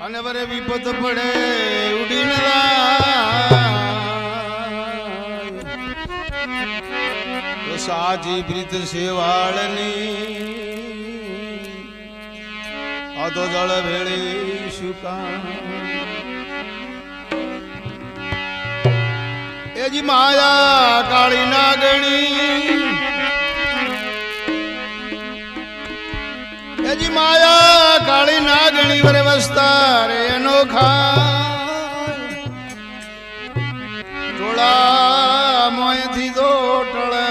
અને વરે વિપત પડે, ઉડીને. તો સાચી પ્રીત શેવાળની આ જળ ભેળી શું એજી માયા કાળી નાગણી એજી માયા નાગણી વરે વસતા રે એનો ખાય ટોળા મોયથી દો ટળે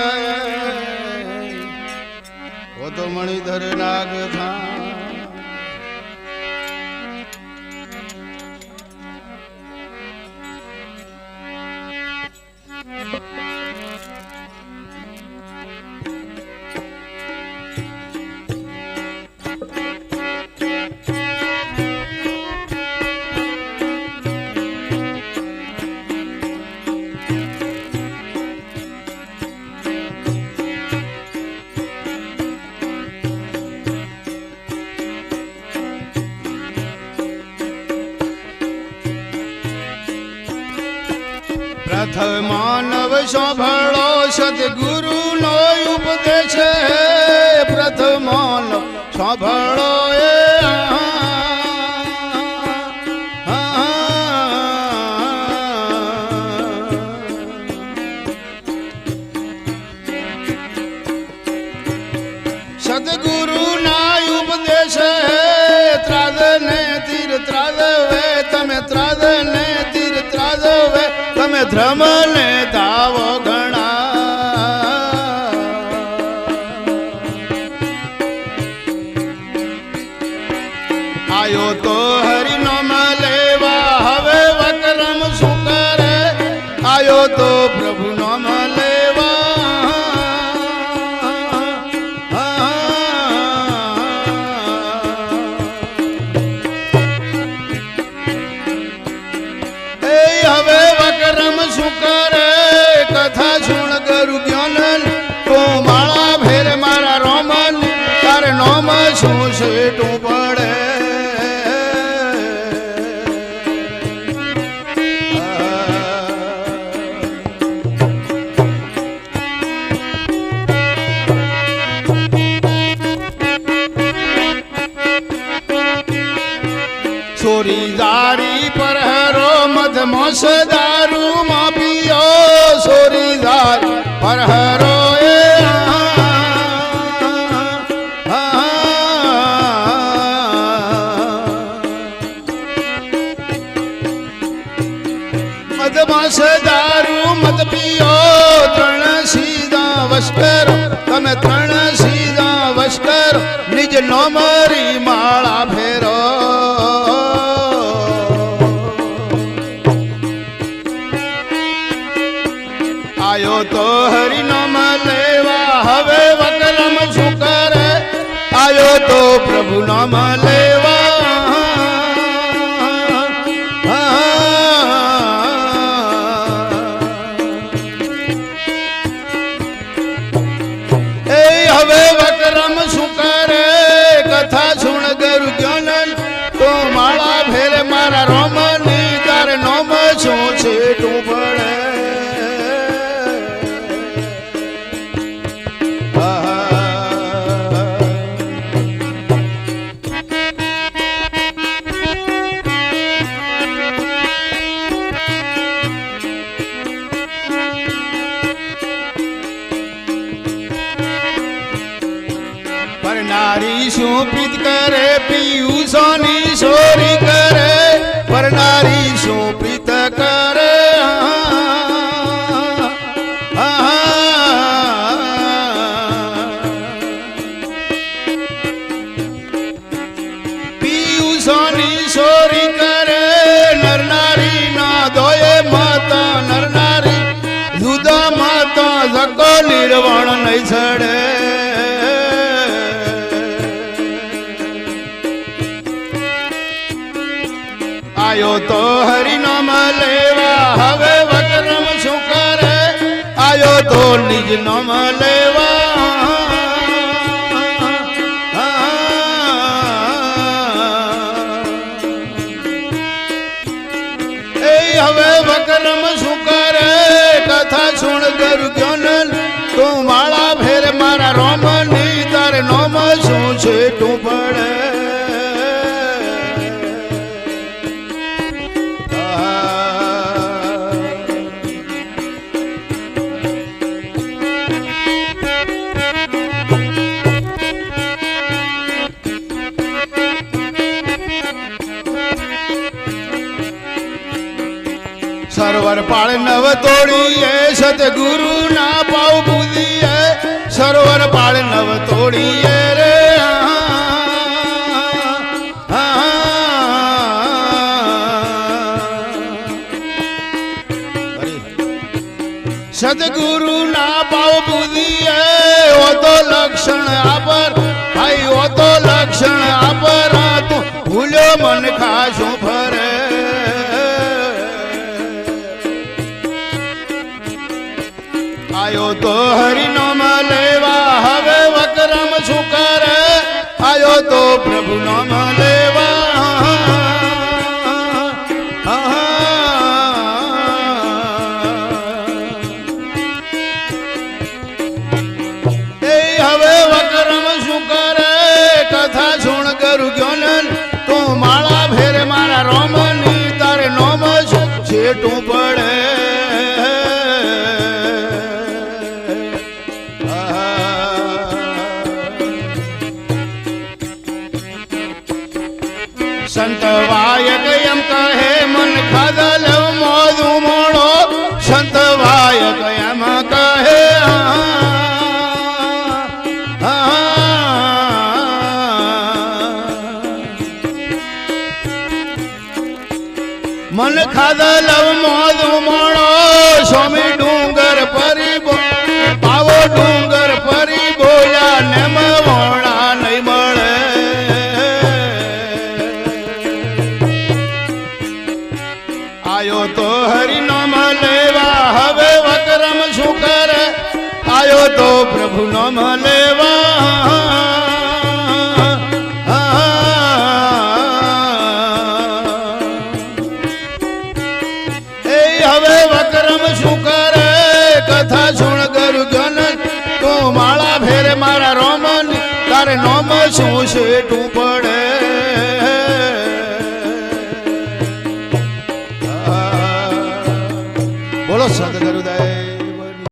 ઓ તો મણિધર નાગ થા પ્રથમ માનવ સાંભળો સદગુરુ નો ઉપદેશ પ્રથમ માનવ સાંભળો આયો તો હરિ નામ લેવા. હવે વક્રમ શું કરે? આવ્યો તો પ્રભુ નામ હવે વક્રમ શું કરે? કથા સુણ ગરુ જ્ઞાન તો માળા ફેર મારા રોમન. તારે નોમ શું સેટું મધમોસ દારૂ માં પીઓ, સોરી દાર પર હરો એ. મધમાસ દારૂ મત પીઓ, ત્રણ સીધા વસ્કર તમે ત્રણ સીધા વસ્કર નિજ નોમરી માળા ફેરો તો પ્રભુ નામ નારી શું પ્રીત કરે પીયું સોની સોરી કરે પર નારી શું પ્રીત કરે. પીયું સોરી કરે નર ના દોય માતા, નરનારી જુદા માતા જકો નિર્વાણ નહીં આયો તો હરિનામ લેવા. હવે વકરમ શું કરે? આયો તો નિજ નામ લેવા નવ તોડીએ સતગુરુ ના પાવ બુદીએ સરોવર પાળ નવ આયો હરિનો માં લેવા હવે વક્રમ શું કરે? આયો તો પ્રભુ નામ સંત વાયક એમ કહે મન ખાધલ પ્રભુ નામ લેવા એ હવે વકરમ શું કરે? કથા સુણ ગરુ ગન તું માળા ફેરે મારા રોમન. તારે નોમ શું છે? તું પડે.